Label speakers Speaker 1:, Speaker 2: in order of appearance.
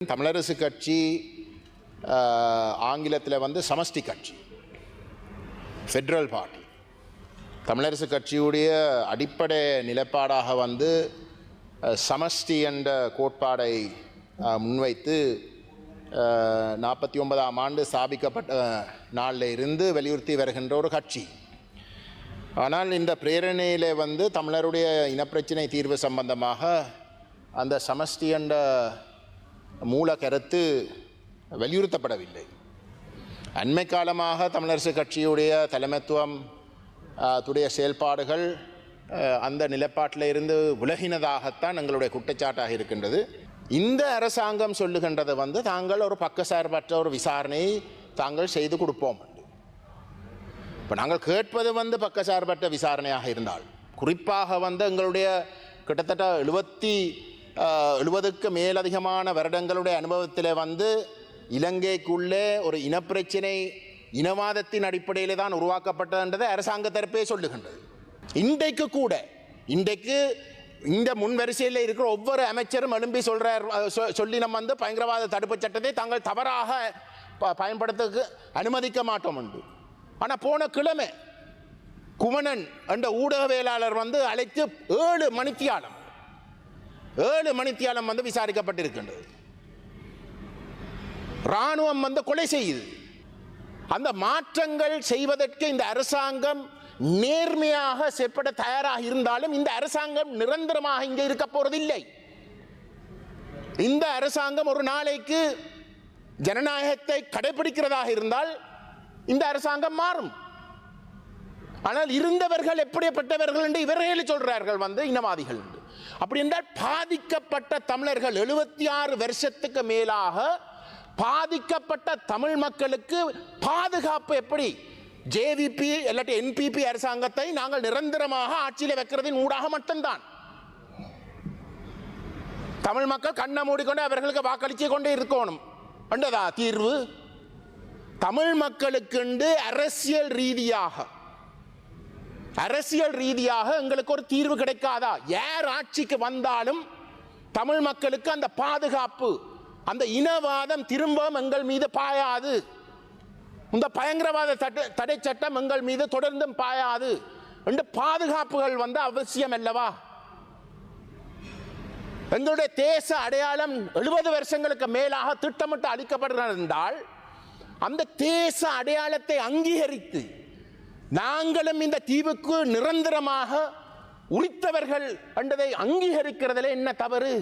Speaker 1: தமிழரசு கட்சி ஆங்கிலத்தில் வந்து சமஷ்டி கட்சி ஃபெட்ரல் பார்ட்டி தமிழரசு கட்சியுடைய அடிப்படை நிலைப்பாடாக வந்து சமஷ்டி என்ற கோட்பாடை முன்வைத்து நாற்பத்தி ஒன்பதாம் ஆண்டு ஸ்தாபிக்கப்பட்ட நாளில் இருந்து வலியுறுத்தி வருகின்ற ஒரு கட்சி. ஆனால் இந்த பிரேரணையில் வந்து தமிழருடைய இனப்பிரச்சினை தீர்வு சம்பந்தமாக அந்த சமஷ்டி என்ற மூல கருத்து வலியுறுத்தப்படவில்லை. அண்மை காலமாக தமிழரசு கட்சியுடைய தலைமைத்துவம் துடைய செயல்பாடுகள் அந்த நிலப்பாட்டில் இருந்து விலகினதாகத்தான் எங்களுடைய குற்றச்சாட்டாக இருக்கின்றது. இந்த அரசாங்கம் சொல்லுகின்றது வந்து தாங்கள் ஒரு பக்கசார்பற்ற ஒரு விசாரணையை தாங்கள் செய்து கொடுப்போம் இப்போ நாங்கள் கேட்பது வந்து பக்கசார்பற்ற விசாரணையாக இருந்தால் குறிப்பாக வந்து எங்களுடைய கிட்டத்தட்ட எழுபத்தி எழுபதுக்கு மேலதிகமான வருடங்களுடைய அனுபவத்தில் வந்து இலங்கைக்குள்ளே ஒரு இனப்பிரச்சினை இனவாதத்தின் அடிப்படையில் தான் உருவாக்கப்பட்டதுன்றதை அரசாங்க தரப்பே சொல்லுகின்றது. இன்றைக்கு கூட இன்றைக்கு இந்த முன் வரிசையில் இருக்கிற ஒவ்வொரு அமைச்சரும் எழும்பி சொல்கிறார் சொல்லி நம்ம வந்து பயங்கரவாத தடுப்பு சட்டத்தை தாங்கள் தவறாக ப- பயன்படுத்த அனுமதிக்க மாட்டோம் என்று ஆனால் போன கிழமை குமணன் என்ற ஊடகவியலாளர் வந்து அழைத்து ஏழு மணித்தியாலம் ஏழு மணித்தியாலம் வந்து விசாரிக்கப்பட்டிருக்கின்றது. ராணுவம் வந்து கொலை செய்யுது. அந்த மாற்றங்கள் செய்வதற்கு இந்த அரசாங்கம் நேர்மையாக செயற்பட தயாராக இருந்தாலும் இந்த அரசாங்கம் நிரந்தரமாக இங்கே இருக்க போறதில்லை. இந்த அரசாங்கம் ஒரு நாளைக்கு ஜனநாயகத்தை கடைபிடிக்கிறதாக இருந்தால் இந்த அரசாங்கம் மாறும். ஆனால் இருந்தவர்கள் எப்படிப்பட்டவர்கள் என்று இவர்களே சொல்றார்கள் வந்து இனவாதிகள் என்று. அப்படி என்றால் பாதிக்கப்பட்ட தமிழர்கள் எழுபத்தி ஆறு வருஷத்துக்கு மேலாக பாதிக்கப்பட்ட தமிழ் மக்களுக்கு பாதுகாப்பு எப்படி? ஜேவிபி இல்லாட்டி என்பிபி அரசாங்கத்தை நாங்கள் நிரந்தரமாக ஆட்சியில் வைக்கிறதின் ஊடாக மட்டும்தான். தமிழ் மக்கள் கண்ணை மூடிக்கொண்டு அவர்களுக்கு வாக்களிச்சு கொண்டே இருக்கணும். என்றதா தீர்வு? தமிழ் மக்களுக்குண்டு அரசியல் ரீதியாக அரசியல் ரீதியாக எங்களுக்கு ஒரு தீர்வு கிடைக்காதா? யார் ஆட்சிக்கு வந்தாலும் தமிழ் மக்களுக்கு அந்த பாதுகாப்பு அந்த இனவாதம் திரும்பவும் எங்கள் மீது பாயாது. இந்த பயங்கரவாத தடை தடை சட்டம் எங்கள் மீது தொடர்ந்தும் பாயாது. என்று பாதுகாப்புகள் வந்து அவசியம் அல்லவா? எங்களுடைய தேச அடையாளம் எழுபது வருஷங்களுக்கு மேலாக திட்டமிட்டு அளிக்கப்படுகிறது என்றால் அந்த தேச அடையாளத்தை அங்கீகரித்து நாங்களும் இந்த தீவுக்கு நிரந்தரமாக உரித்தவர்கள் என்றதை அங்கீகரிக்கிறதுல என்ன தவறு?